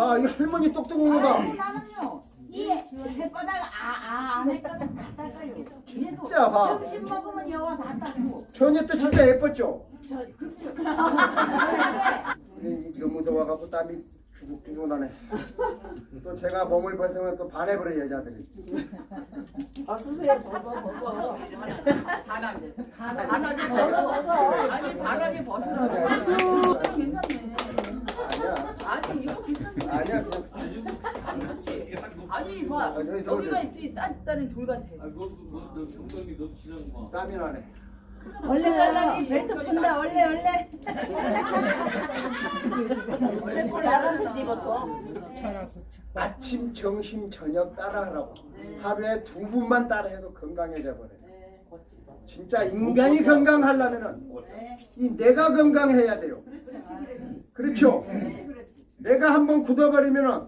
봐, 이 할머니 똑똑한 거 봐. 아니, 나는요. 이 혓바닥 아, 안에 거는 다 닦아요. 진짜 봐. 점심 먹으면 여와 다 닦고. 저녁 때 진짜 예뻤죠? 저 그렇죠. 근데 너무 더워갖고 땀이 주룩주룩 나네. 또 제가 몸을 벗으면 또 반해버려 여자들이. 아 선생님 벗어 벗어 반하게. 반하게 벗어. 아니 반하게 벗으라고. 아니야, 괜찮네. 아니야, 아니 이거 괜찮네. 아니야. 아니 봐. 아. 여기가 있지 따뜻한 돌 같아. 아. 땀이 나네. 원래 원래 벨트 푼다 원래 원래. 나가는 집었어 아침, 점심, 저녁 따라하라고. 하루에 두 분만 따라해도 건강해져 버려. 진짜 인간이 건강하려면은 이 내가 건강해야 돼요. 그렇죠? 내가 한번 굳어버리면은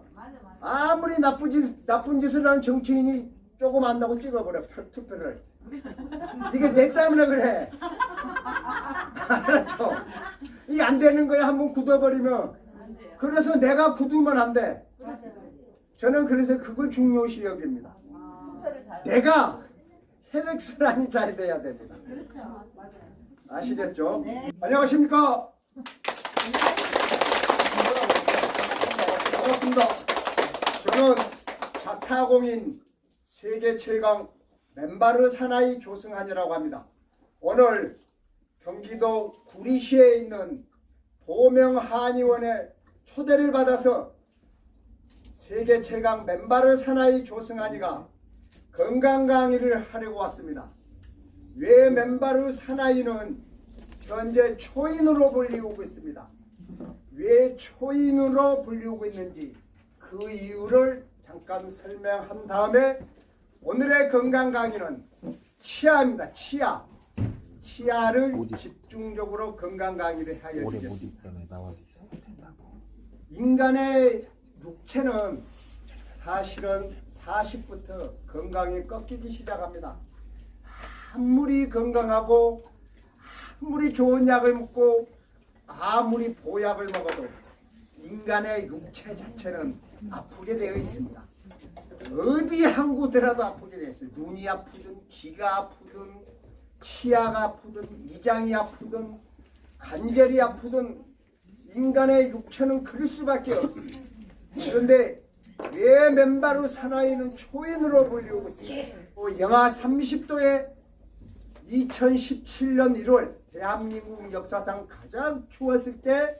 아무리 나쁜 짓 나쁜 짓을 하는 정치인이 조금 안다고 찍어버려 표- 투표를. 이게 내 때문에 그래. 알았죠? 이게 안 되는 거야 한번 굳어버리면. 그래서 내가 굳으면 안 돼. 저는 그래서 그걸 중요시 여깁니다. 내가 혈액순환이 잘 돼야 됩니다. 아시겠죠? 안녕하십니까? 반갑습니다. 저는 자타공인 세계 최강 맨바르 사나이 조승한이라고 합니다. 오늘 경기도 구리시에 있는 보명 한의원에 초대를 받아서 세계 최강 맨바르 사나이 조승한이가 건강 강의를 하려고 왔습니다. 왜 맨바르 사나이는 현재 초인으로 불리우고 있습니다. 왜 초인으로 불리우고 있는지 그 이유를 잠깐 설명한 다음에 오늘의 건강 강의는 치아입니다. 치아. 치아를 집중적으로 건강 강의를 하여 된다고. 인간의 육체는 사실은 40부터 건강이 꺾이기 시작합니다. 아무리 건강하고 아무리 좋은 약을 먹고 아무리 보약을 먹어도 인간의 육체 자체는 아프게 되어 있습니다. 어디 한 곳이라도 아프게 되어 있어요. 눈이 아프든 귀가 아프든 치아가 아프든 이장이 아프든 관절이 아프든 인간의 육체는 그럴 수밖에 없습니다. 그런데 왜 맨바로 사나이는 초인으로 불리우고 있습니다. 어, 영하 30도에 2017년 1월 대한민국 역사상 가장 추웠을 때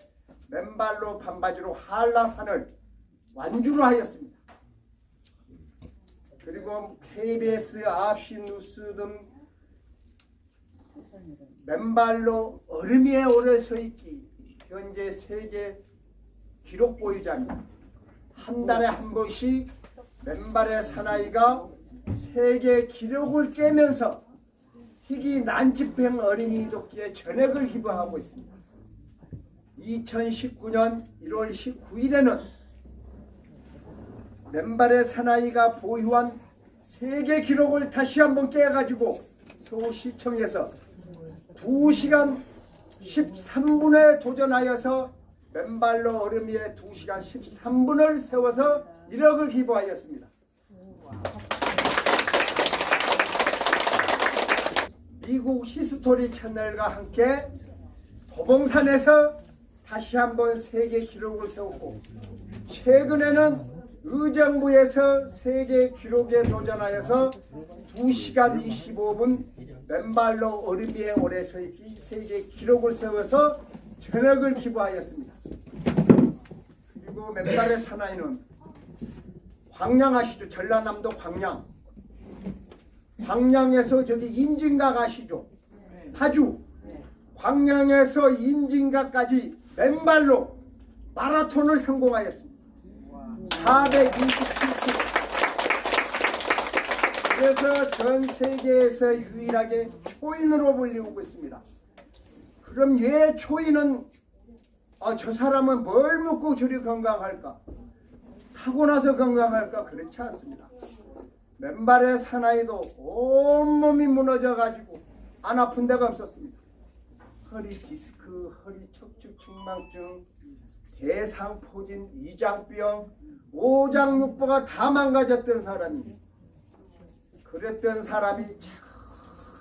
맨발로 반바지로 한라산을 완주를 하였습니다. 그리고 KBS 9시 뉴스 등 맨발로 얼음 위에 오래 서 있기 현재 세계 기록 보유자입니다. 한 달에 한 번씩 맨발의 사나이가 세계 기록을 깨면서 희귀 난치병 어린이 돕기에 전액을 기부하고 있습니다. 2019년 1월 19일에는 맨발의 사나이가 보유한 세계 기록을 다시 한번 깨가지고 서울시청에서 2시간 13분에 도전하여서 맨발로 얼음 위에 2시간 13분을 세워서 1억을 기부하였습니다. 미국 히스토리 채널과 함께 도봉산에서 다시 한번 세계 기록을 세웠고 최근에는 의정부에서 세계 기록에 도전하여서 2시간 25분 맨발로 위에 오래 서 있기 세계 기록을 세워서 전역을 기부하였습니다. 그리고 맨발의 사나이는 광양 아시죠? 전라남도 광양. 광양에서 저기 임진각 아시죠? 파주. 광양에서 임진각까지 맨발로 마라톤을 성공하였습니다. 427km. 그래서 전 세계에서 유일하게 초인으로 불리우고 있습니다. 그럼 왜 초인은 아, 저 사람은 뭘 먹고 저리 건강할까? 타고나서 건강할까? 그렇지 않습니다. 맨발의 사나이도 온몸이 무너져 가지고 안 아픈 데가 없었습니다. 허리 디스크, 허리 척추 측만증, 대상포진, 이장병, 오장육부가 다 망가졌던 사람이 그랬던 사람이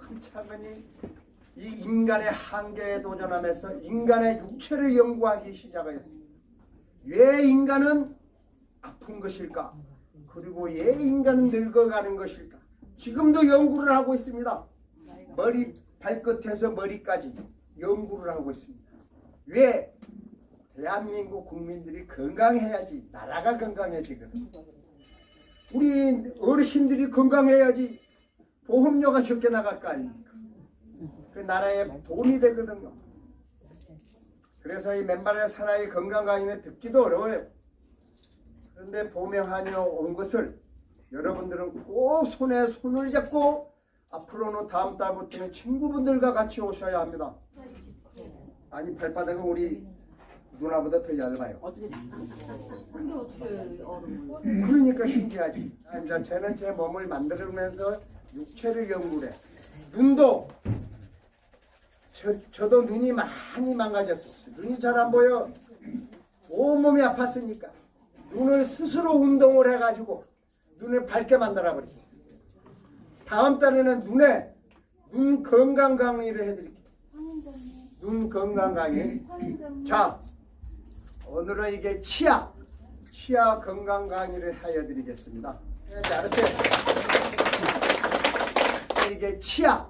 차근차근히 이 인간의 한계에 도전하면서 인간의 육체를 연구하기 시작하였습니다. 왜 인간은 아픈 것일까? 그리고 왜 인간은 늙어가는 것일까? 지금도 연구를 하고 있습니다. 머리 발끝에서 머리까지 연구를 하고 있습니다. 왜? 대한민국 국민들이 건강해야지 나라가 건강해지거든. 우리 어르신들이 건강해야지 보험료가 적게 나갈 거 아닙니까? 그 나라에 도움이 되거든요. 그래서 이 맨발의 사나이 건강 강의는 듣기도 어려워요. 그런데 보명하며 온 것을 여러분들은 꼭 손에 손을 잡고 앞으로는 다음 달부터는 친구분들과 같이 오셔야 합니다. 아니 발바닥은 우리 누나보다 더 얇아요. 근데 어떻게 얼음? 그러니까 신기하지. 아, 이제 저는 제 몸을 만들면서 육체를 연구해. 눈도 저, 저도 눈이 많이 망가졌어. 눈이 잘 안 보여. 온몸이 아팠으니까 눈을 스스로 운동을 해가지고 눈을 밝게 만들어 버렸어. 다음 달에는 눈에 눈 건강 강의를 해드릴게요. 눈 건강 강의. 자, 오늘은 이게 치아, 치아 건강 강의를 해드리겠습니다. 네, 자, 알았어요? 이게 치아,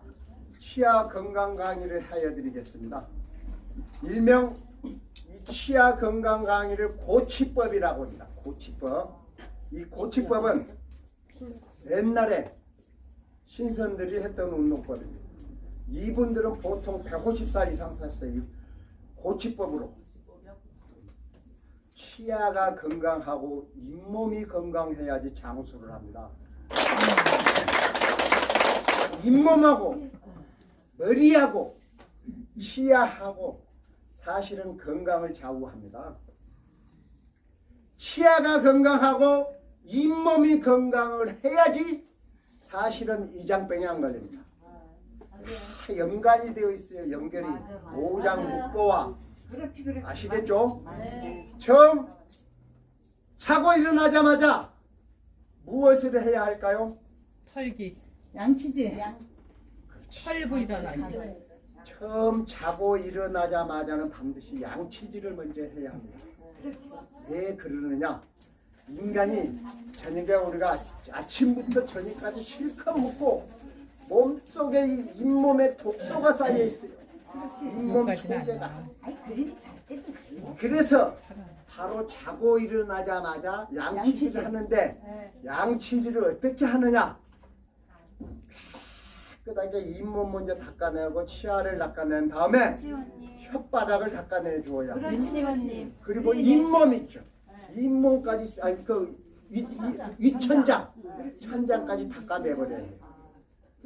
치아 건강 강의를 해드리겠습니다. 일명 이 치아 건강 강의를 고치법이라고 합니다. 고치법. 이 고치법은 옛날에 신선들이 했던 운동법입니다. 이분들은 보통 150살 이상. 이 고치법으로. 치아가 건강하고 잇몸이 건강해야지 장수를 합니다. 잇몸하고 머리하고 치아하고 사실은 건강을 좌우합니다. 치아가 건강하고 잇몸이 건강을 해야지 사실은 이장병이 안 걸립니다. 다 연관이 되어 있어요. 연결이 오장육부와 그렇지 그렇지. 아시겠죠? 네. 처음 자고 일어나자마자 무엇을 해야 할까요? 털기 양치지. 털고 일어나기 처음 자고 일어나자마자는 반드시 양치질을 먼저 해야 합니다. 왜 그러느냐? 인간이 저녁에 우리가 아침부터 저녁까지 실컷 먹고 몸속에 이 잇몸에 독소가 쌓여 있어요. 잇몸 그래. 그래서 바로 자고 일어나자마자 양치질. 하는데 네. 양치질을 어떻게 하느냐? 깨끗하게 잇몸 먼저 닦아내고 치아를 닦아낸 다음에 혓바닥을 닦아내 주어야 합니다. 민지원님. 그리고 잇몸 있죠. 잇몸까지 아니 그 윗, 윗, 윗천장 천장까지 닦아내 버려야 해요.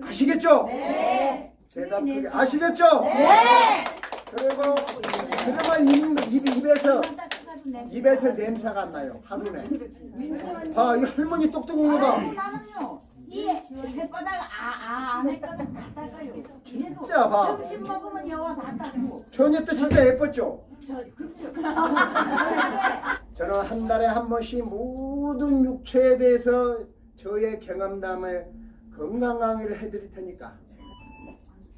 아시겠죠? 네. 대답 크게 아시겠죠? 네. 그리고 그러면 입, 입, 입에서 입에서 냄새가 안 나요 하루에. 봐, 이 할머니 똑똑한 거 봐. 나는요. 이 새바닥 아아 안에까지 다 닦아요. 진짜 봐. 점심 먹으면 여와 다 닦고. 저녁 때 진짜 예뻤죠? 저 그렇죠. 저는 한 달에 한 번씩 모든 육체에 대해서 저의 경험담에 건강 강의를 해드릴 테니까.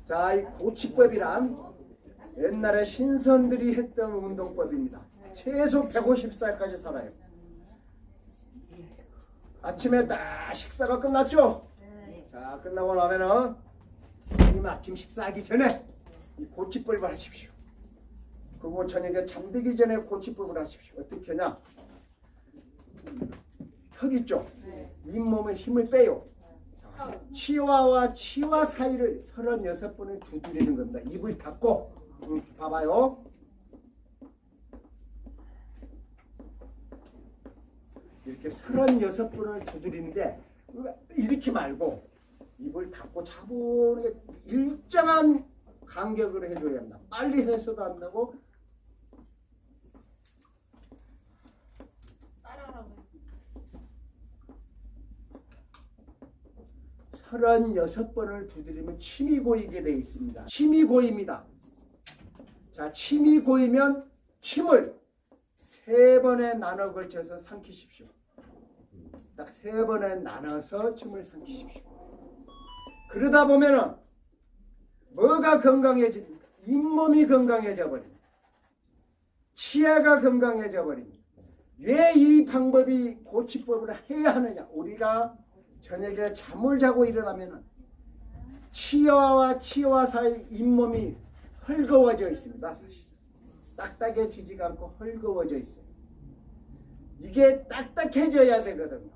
자, 이 고치법이란 옛날에 신선들이 했던 운동법입니다. 최소 150살까지 살아요. 아침에 딱 식사가 끝났죠? 자, 끝나고 나면은 이 아침 식사하기 전에 이 고치법을 하십시오. 그리고 저녁에 잠들기 전에 고치법을 하십시오. 어떻게 하냐? 턱 있죠? 잇몸에 힘을 빼요. 자, 치와와 치와 사이를 36번을 두드리는 겁니다. 입을 닫고 음, 봐봐요. 이렇게 36번을 두드리는데 이렇게 말고 입을 닫고 차분하게 일정한 간격으로 해줘야 합니다. 빨리 해서도 안 되고 서른 여섯 번을 두드리면 침이 고이게 돼 있습니다. 침이 고입니다. 자, 침이 고이면 침을 세 번에 나눠 걸쳐서 삼키십시오. 딱 세 번에 나눠서 침을 삼키십시오. 그러다 보면은 뭐가 건강해집니까? 잇몸이 건강해져 버립니다. 치아가 건강해져 버립니다. 왜 이 방법이 고치법을 해야 하느냐? 우리가 저녁에 잠을 자고 일어나면은 치아와 치아 사이 잇몸이 헐거워져 있습니다. 사실 딱딱해지지가 않고 헐거워져 있어요. 이게 딱딱해져야 되거든요.